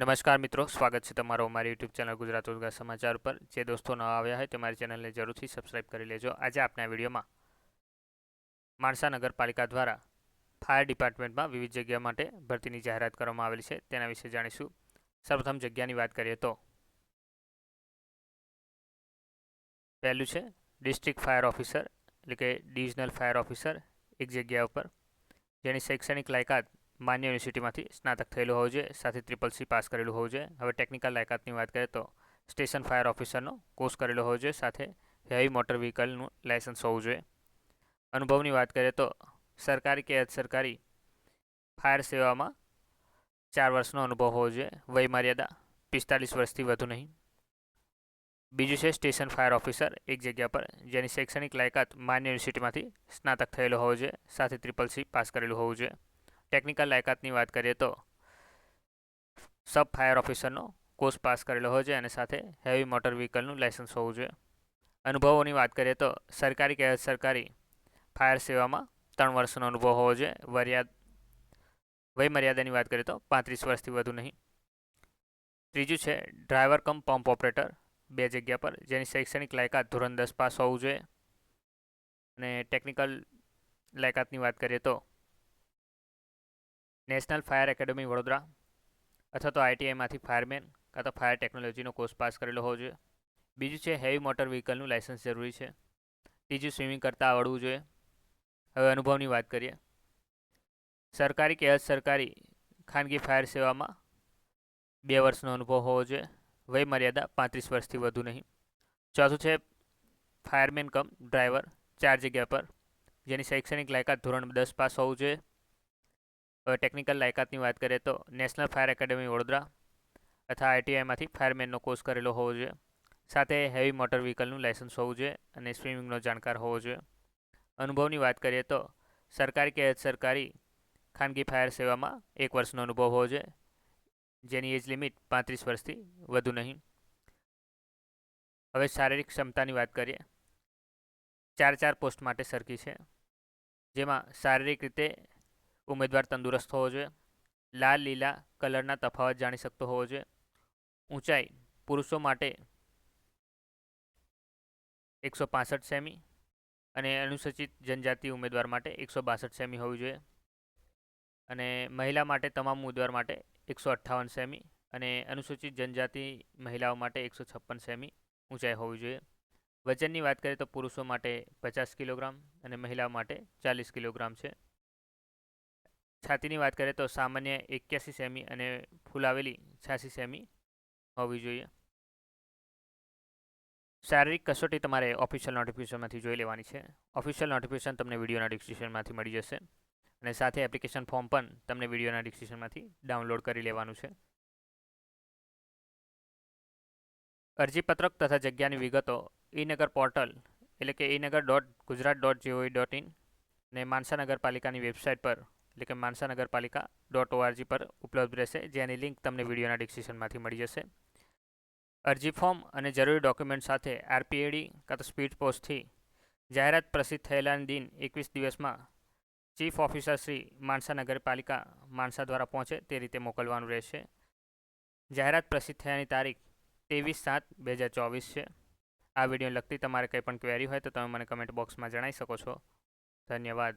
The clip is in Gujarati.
નમસ્કાર મિત્રો, સ્વાગત છે તમારો અમારી યુટ્યુબ ચેનલ ગુજરાત રોજગાર સમાચાર પર જે દોસ્તો ન આવ્યા હોય તે મારી ચેનલને જરૂરથી સબસ્ક્રાઇબ કરી લેજો. આજે આપના વિડીયોમાં માણસા નગરપાલિકા દ્વારા ફાયર ડિપાર્ટમેન્ટમાં વિવિધ જગ્યા માટે ભરતીની જાહેરાત કરવામાં આવેલી છે. તેના વિશે જાણીશું. સર્વપ્રથમ જગ્યાની વાત કરીએ તો પહેલું છે ડિસ્ટ્રિક્ટ ફાયર ઓફિસર, એટલે કે ડિવિઝનલ ફાયર ઓફિસર એક જગ્યા ઉપર. જેની શૈક્ષણિક લાયકાત માન્ય યુનિવર્સિટીમાંથી સ્નાતક થયેલું હોવું જોઈએ, સાથે ટ્રિપલ સી પાસ કરેલું હોવું જોઈએ. હવે ટેકનિકલ લાયકાતની વાત કરીએ તો સ્ટેશન ફાયર ઓફિસરનો કોર્સ કરેલો હોવો જોઈએ, સાથે હેવી મોટર વ્હીકલનું લાયસન્સ હોવું જોઈએ. અનુભવની વાત કરીએ તો સરકારી કે સરકારી ફાયર સેવામાં ચાર વર્ષનો અનુભવ હોવો જોઈએ, વયમર્યાદા પિસ્તાલીસ વર્ષથી વધુ નહીં. બીજું છે સ્ટેશન ફાયર ઓફિસર એક જગ્યા પર, જેની શૈક્ષણિક લાયકાત માન્ય યુનિવર્સિટીમાંથી સ્નાતક થયેલો હોવો જોઈએ, સાથે ટ્રિપલ સી પાસ કરેલું હોવું જોઈએ. ટેકનિકલ લાયકાતની વાત કરીએ તો સબ ફાયર ઓફિસરનો કોર્સ પાસ કરેલો હોય છે અને સાથે હેવી મોટર વ્હીકલનું લાયસન્સ હોવું જોઈએ. અનુભવોની વાત કરીએ તો, સરકારી કે સરકારી ફાયર સેવામાં ત્રણ વર્ષનો અનુભવ હોવો જોઈએ. વરિયાદ, વયમર્યાદાની વાત કરીએ તો પાંત્રીસ વર્ષથી વધુ નહીં. ત્રીજું છે ડ્રાઈવર કમ પંપ ઓપરેટર બે જગ્યા પર, જેની શૈક્ષણિક લાયકાત ધોરણ દસ પાસ હોવું જોઈએ. અને ટેકનિકલ લાયકાતની વાત કરીએ તો નેશનલ ફાયર એકેડમી વડોદરા અથવા તો આઈટીઆઈમાંથી ફાયરમેન કાં તો ફાયર ટેકનોલોજીનો કોર્સ પાસ કરેલો હોવો જોઈએ. બીજું છે હેવી મોટર વ્હીકલનું લાઇસન્સ જરૂરી છે. ત્રીજું સ્વિમિંગ કરતાં આવડવું જોઈએ. હવે અનુભવની વાત કરીએ. સરકારી કે અર્ધ સરકારી ખાનગી ફાયર સેવામાં બે વર્ષનો અનુભવ હોવો જોઈએ. વય મર્યાદા પાંત્રીસ વર્ષથી વધુ નહીં. ચોથું છે ફાયરમેન કમ ડ્રાઈવર ચાર જગ્યા પર, જેની શૈક્ષણિક લાયકાત ધોરણ દસ પાસ હોવું જોઈએ. ટેકનિકલ લાયકાતની વાત કરીએ તો નેશનલ ફાયર એકેડેમી વડોદરા તથા આઈટીઆઈમાંથી ફાયરમેનનો કોર્સ કરેલો હોવો જોઈએ. સાથે હેવી મોટર વ્હીકલનું લાયસન્સ હોવું જોઈએ અને સ્વિમિંગનો જાણકાર હોવો જોઈએ. અનુભવની વાત કરીએ તો સરકારી કે સરકારી ખાનગી ફાયર સેવામાં એક વર્ષનો અનુભવ હોવો જોઈએ, જેની એજ લિમિટ પાંત્રીસ વર્ષથી વધુ નહીં. હવે શારીરિક ક્ષમતાની વાત કરીએ, ચાર ચાર પોસ્ટ માટે સરખી છે, જેમાં શારીરિક રીતે ઉમેદવાર તંદુરસ્ત હોવો જોઈએ. લાલ, લીલા કલરના તફાવત જાણી શકતો હોવો જોઈએ. ઊંચાઈ પુરુષો માટે એકસો પાસઠ સેમી અને અનુસૂચિત જનજાતિ ઉમેદવાર માટે એકસો બાસઠ સેમી હોવી જોઈએ. અને મહિલા માટે તમામ ઉમેદવાર માટે એકસો અઠ્ઠાવન સેમી અને અનુસૂચિત જનજાતિ મહિલાઓ માટે એકસો છપ્પન સેમી ઊંચાઈ હોવી જોઈએ. વજનની વાત કરીએ તો પુરુષો માટે પચાસ કિલોગ્રામ અને મહિલાઓ માટે ચાલીસ કિલોગ્રામ છે. છાતીની વાત કરીએ તો સામાન્ય એક્યાસી સેમી અને ફૂલાવેલી છ્યાસી સેમી હોવી જોઈએ. શારીરિક કસોટી તમારે ઓફિશિયલ નોટિફિકેશનમાંથી જોઈ લેવાની છે. ઓફિશિયલ નોટિફિકેશન તમને વિડીયોના ડિસ્ક્રિપ્શનમાંથી મળી જશે અને સાથે એપ્લિકેશન ફોર્મ પણ તમને વિડીયોના ડિસ્ક્રિપ્શનમાંથી ડાઉનલોડ કરી લેવાનું છે. અરજીપત્રક તથા જગ્યાની વિગતો ઈનગર પોર્ટલ એટલે કે eNagar dot Gujarat dot gov dot in ને માનસા નગરપાલિકાની વેબસાઇટ પર એટલે કે માનસા નગરપાલિકા ડોટ ઓઆરજી પર ઉપલબ્ધ રહેશે, જેની લિંક તમને વિડીયોના ડિસ્ક્રિપ્શનમાંથી મળી જશે. અરજી ફોર્મ અને જરૂરી ડોક્યુમેન્ટ સાથે આરપીએડી કાં તો સ્પીડ પોસ્ટથી જાહેરાત પ્રસિદ્ધ થયેલા દિન એકવીસ દિવસમાં ચીફ ઓફિસર શ્રી માનસા નગરપાલિકા માનસા દ્વારા પહોંચે તે રીતે મોકલવાનું રહેશે. જાહેરાત પ્રસિદ્ધ થયાની તારીખ ત્રેવીસ સાત બે હજાર ચોવીસ છે. આ વીડિયો લગતી તમારે કંઈ પણ ક્વેરી હોય તો તમે મને કમેન્ટ બોક્સમાં જણાવી શકો છો. ધન્યવાદ.